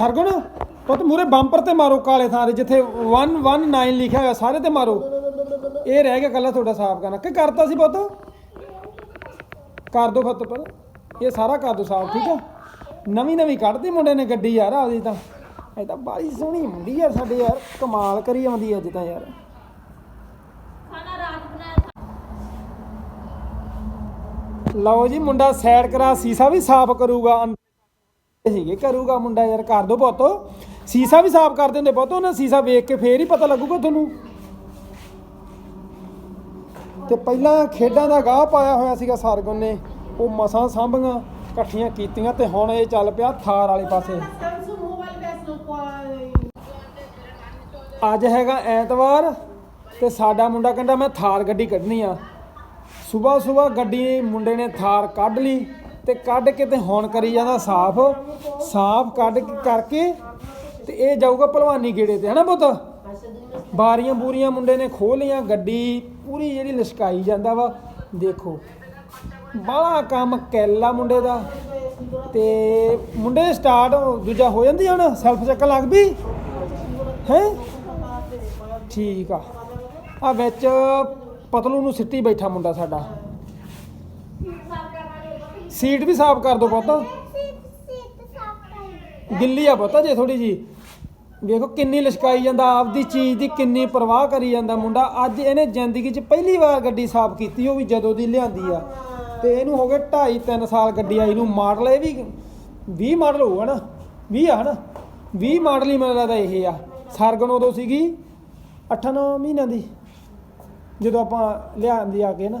ਸਰਗੁਣ ਪੁੱਤ ਮੂਰੇ ਬੰਪਰ ਤੇ ਮਾਰੋ ਕਾਲੇ ਥਾਂ ਦੇ ਜਿੱਥੇ 119 ਲਿਖਿਆ ਹੋਇਆ ਸਾਰੇ ਤੇ ਮਾਰੋ। ਇਹ ਰਹਿ ਗਿਆ ਕੱਲਾ ਤੁਹਾਡਾ ਸਾਫ਼ ਕਰਨਾ। ਕਿ ਕਰਤਾ ਸੀ ਪੁੱਤ? ਕਰ ਦੋ ਫਤ ਪਰ ਇਹ ਸਾਰਾ ਕਰ ਦੋ ਸਾਫ਼ ਠੀਕ ਆ? ਨਵੀਂ ਨਵੀਂ ਕੱਢਦੀ ਮੁੰਡੇ ਨੇ ਗੱਡੀ ਯਾਰ ਆਪਦੀ ਤਾਂ। ਇਹ ਤਾਂ ਬਾੜੀ ਸੋਹਣੀ ਮੁੰਡੀ ਯਾਰ ਸਾਡੇ ਯਾਰ ਕਮਾਲ ਕਰੀ ਆਉਂਦੀ ਅੱਜ ਤਾਂ ਯਾਰ। ਖਾਣਾ ਰਾਤ ਬਣਾਇਆ ਲਓ ਜੀ ਮੁੰਡਾ ਸਾਈਡ ਕਰਾ ਸੀਸਾ ਵੀ ਸਾਫ਼ ਕਰੂਗਾ। ਸੀਗੇ। ਕਰੂਗਾ ਮੁੰਡਾ ਯਾਰ, ਕਰ ਦੋ ਪੁੱਤ। ਸੀਸਾ ਵੀ ਸਾਫ਼ ਕਰ ਦਿੰਦੇ ਪੁੱਤ ਉਹਨੇ, ਸੀਸਾ ਵੇਖ ਕੇ ਫੇਰ ਹੀ ਪਤਾ ਲੱਗੂਗਾ ਤੁਹਾਨੂੰ। ਤੇ ਪਹਿਲਾਂ ਖੇਡਾਂ ਦਾ ਗਾਹ ਪਾਇਆ ਹੋਇਆ ਸੀਗਾ ਸਰਗੁਣ ਨੇ ਉਹ ਮਸਾਂ ਸਾਂਭੀਆਂ, ਇਕੱਠੀਆਂ ਕੀਤੀਆਂ ਤੇ ਹੁਣ ਇਹ ਚੱਲ ਪਿਆ ਥਾਰ ਵਾਲੇ ਪਾਸੇ। ਅੱਜ ਹੈਗਾ ਐਤਵਾਰ ਤੇ ਸਾਡਾ ਮੁੰਡਾ ਕਹਿੰਦਾ ਮੈਂ ਥਾਰ ਗੱਡੀ ਕੱਢਣੀ ਆ। ਸਵੇਰ ਸਵੇਰ ਗੱਡੀ ਮੁੰਡੇ ਨੇ ਥਾਰ ਕੱਢ ਲਈ। ਤੇ ਕੱਢ ਕੇ ਤੇ ਹੁਣ ਕਰੀ ਜਾਂਦਾ ਸਾਫ਼ ਸਾਫ਼ ਕੱਢ ਕੇ ਕਰਕੇ ਤੇ ਇਹ ਜਾਊਗਾ ਭਲਵਾਨੀ ਗੇੜੇ ਤੇ, ਹਨਾ ਪੁੱਤ? ਬਾਰੀਆਂ ਬੂਰੀਆਂ ਮੁੰਡੇ ਨੇ ਖੋਹ ਲਈਆਂ, ਗੱਡੀ ਪੂਰੀ ਜਿਹੜੀ ਲਿਸ਼ਕਾਈ ਜਾਂਦਾ ਵਾ, ਦੇਖੋ। ਬਾਹਲਾ ਕੰਮ ਕੈਲਾ ਮੁੰਡੇ ਦਾ। ਤੇ ਮੁੰਡੇ ਸਟਾਰਟ ਦੂਜਾ ਹੋ ਜਾਂਦੀ ਆ ਹੁਣ ਸੈਲਫ ਚੱਕਣ ਲੱਗ ਪਈ? ਹੈ? ਠੀਕ ਆ। ਆ ਵਿੱਚ ਪਤਲੂ ਨੂੰ ਸਿੱਟੀ ਬੈਠਾ ਮੁੰਡਾ ਸਾਡਾ। ਸੀਟ ਵੀ ਸਾਫ਼ ਕਰ ਦੋ ਪੁੱਤ। ਗਿੱਲੀ ਆ ਪੁੱਤ ਜੇ ਥੋੜੀ ਜੀ ਵੇਖੋ ਕਿੰਨੀ ਲਿਸ਼ਕਾਈ ਜਾਂਦਾ, ਆਪਦੀ ਚੀਜ਼ ਦੀ ਕਿੰਨੀ ਪਰਵਾਹ ਕਰੀ ਜਾਂਦਾ ਮੁੰਡਾ। ਅੱਜ ਇਹਨੇ ਜ਼ਿੰਦਗੀ 'ਚ ਪਹਿਲੀ ਵਾਰ ਗੱਡੀ ਸਾਫ਼ ਕੀਤੀ, ਉਹ ਵੀ ਜਦੋਂ ਦੀ ਲਿਆਂਦੀ ਆ। ਤੇ ਇਹਨੂੰ ਹੋ ਗਏ 2.5 3 ਸਾਲ ਗੱਡੀ ਆਈ ਨੂੰ। ਮਾਡਲ ਇਹ ਵੀ 20 ਮਾਡਲ ਹੋਊਗਾ ਨਾ। 20 ਆ ਹਨਾ? 20 ਮਾਡਲ ਹੀ ਮੈਨੂੰ ਲੱਗਦਾ ਇਹ ਆ। ਸਰਗਣ ਉਦੋਂ ਸੀਗੀ 8-9 ਮਹੀਨਿਆਂ ਦੀ। ਜਦੋਂ ਆਪਾਂ ਲਿਆਂਦੀ ਆ ਕੇ ਨਾ।